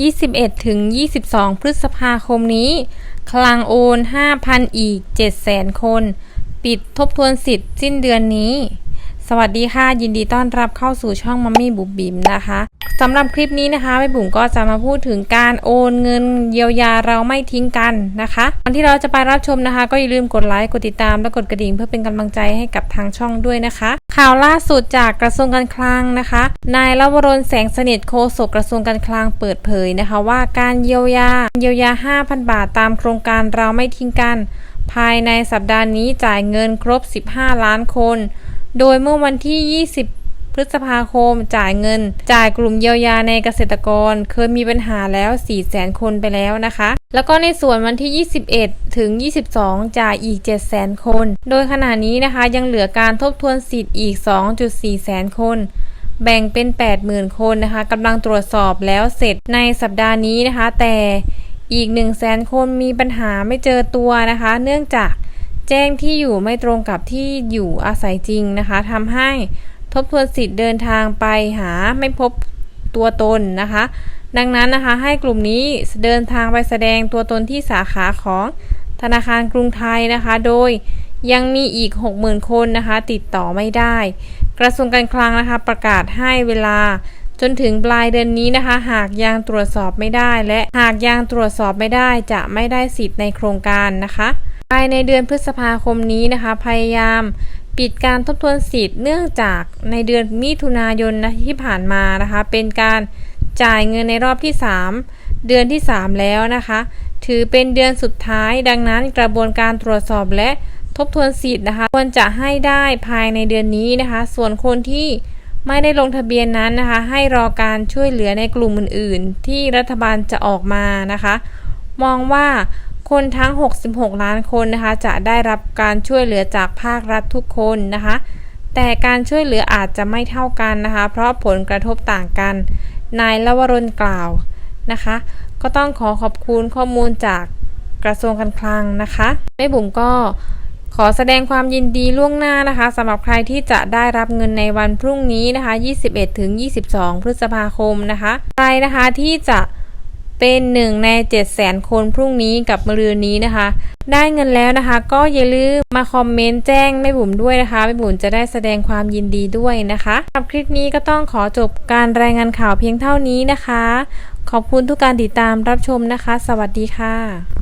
21 ถึง 22 พฤษภาคมนี้ คลังโอน 5,000 อีก 700,000 คน ปิดทบทวนสิทธิ์สิ้นเดือนนี้ สวัสดีค่ะ ยินดีต้อนรับเข้าสู่ช่องมัมมี่บุ๋มบิมนะคะสำหรับคลิปนี้นะคะแม่บุ๋มก็จะมาพูดถึงการโอนเงินเยียวยาเราไม่ทิ้งกันนะคะก่อนที่เราจะไปรับชมนะคะ ก็อย่าลืมกดไลค์กดติดตามและกดกระดิ่งเพื่อเป็นกำลังใจให้กับทางช่องด้วยนะคะ ข่าวล่าสุดจากกระทรวงการคลังนะคะ นายลวรนแสงสนิทโฆษกกระทรวงการคลังเปิดเผยนะคะ ว่าการเยียวยาเยียวยา 5,000 บาทตามโครงการเราไม่ทิ้งกัน ภายในสัปดาห์นี้จ่ายเงินครบ 15 ล้านคน โดยเมื่อวันที่ 20พฤษภาคมจ่ายเงิน จ่ายกลุ่มเยียวยาในเกษตรกร เคยมีปัญหาแล้ว 4 0 0 0 0 0 คนไปแล้วนะคะ แล้วก็ในส่วนวันที่ 21 ถึง 22 จ่ายอีก 7 0 0 0 0 คน โดยขณะนี้นะคะยังเหลือการทบทวนสิทธิ์อีก 2.4 แสนคน แบ่งเป็น 80,000 คนนะคะกำลังตรวจสอบแล้วเสร็จในสัปดาห์นี้นะคะ แต่อีก 1 0 0 0 0แสนคนมีปัญหาไม่เจอตัวนะคะ เนื่องจาก แจ้งที่อยู่ไม่ตรงกับที่อยู่อาศัยจริงนะคะทำให้ทบทวนสิทธิ์เดินทางไปหาไม่พบตัวตนนะคะ ดังนั้นนะคะให้กลุ่มนี้เดินทางไปแสดงตัวตนที่สาขาของธนาคารกรุงไทยนะคะ โดยยังมีอีก 60,000 คนนะคะ ติดต่อไม่ได้ กระทรวงการคลังนะคะ ประกาศให้เวลาจนถึงปลายเดือนนี้นะคะ หากยังตรวจสอบไม่ได้ และหากยังตรวจสอบไม่ได้จะไม่ได้สิทธิ์ในโครงการนะคะ ภายในเดือนพฤษภาคมนี้นะคะ พยายามปิดการทบทวนสิทธิ์เนื่องจากในเดือนมิถุนายนนะที่ผ่านมานะคะ เป็นการจ่ายเงินในรอบที่ 3 เดือนที่ 3 แล้วนะคะ ถือเป็นเดือนสุดท้ายดังนั้นกระบวนการตรวจสอบและทบทวนสิทธิ์นะคะควรจะให้ได้ภายในเดือนนี้นะคะ ส่วนคนที่ไม่ได้ลงทะเบียนนั้นนะคะ ให้รอการช่วยเหลือในกลุ่มอื่น ๆ ที่รัฐบาลจะออกมานะคะ มองว่า คนทั้ง 66 ล้านคนนะคะ จะได้รับการช่วยเหลือจากภาครัฐทุกคนนะคะ แต่การช่วยเหลืออาจจะไม่เท่ากันนะคะ เพราะผลกระทบต่างกัน นายลวรนกล่าวนะคะ ก็ต้องขอขอบคุณข้อมูลจากกระทรวงการคลังนะคะแม่บุ๋มก็ขอแสดงความยินดีล่วงหน้านะคะสำหรับใครที่จะได้รับเงินในวันพรุ่งนี้นะคะ 21-22 พฤษภาคมนะคะ ใครนะคะที่จะ เป็นหนึ่งใน7 0 0 0 0 คนพรุ่งนี้กับมรืนนี้นะคะ ได้เงินแล้วนะคะ ก็อย่าลืมมาคอมเมนต์แจ้งแม่บุ๋มด้วยนะคะแม่บุ๋มจะได้แสดงความยินดีด้วยนะคะสำหรับคลิปนี้ก็ต้องขอจบการรายงานข่าวเพียงเท่านี้นะคะ ขอบคุณทุกการติดตามรับชมนะคะ สวัสดีค่ะ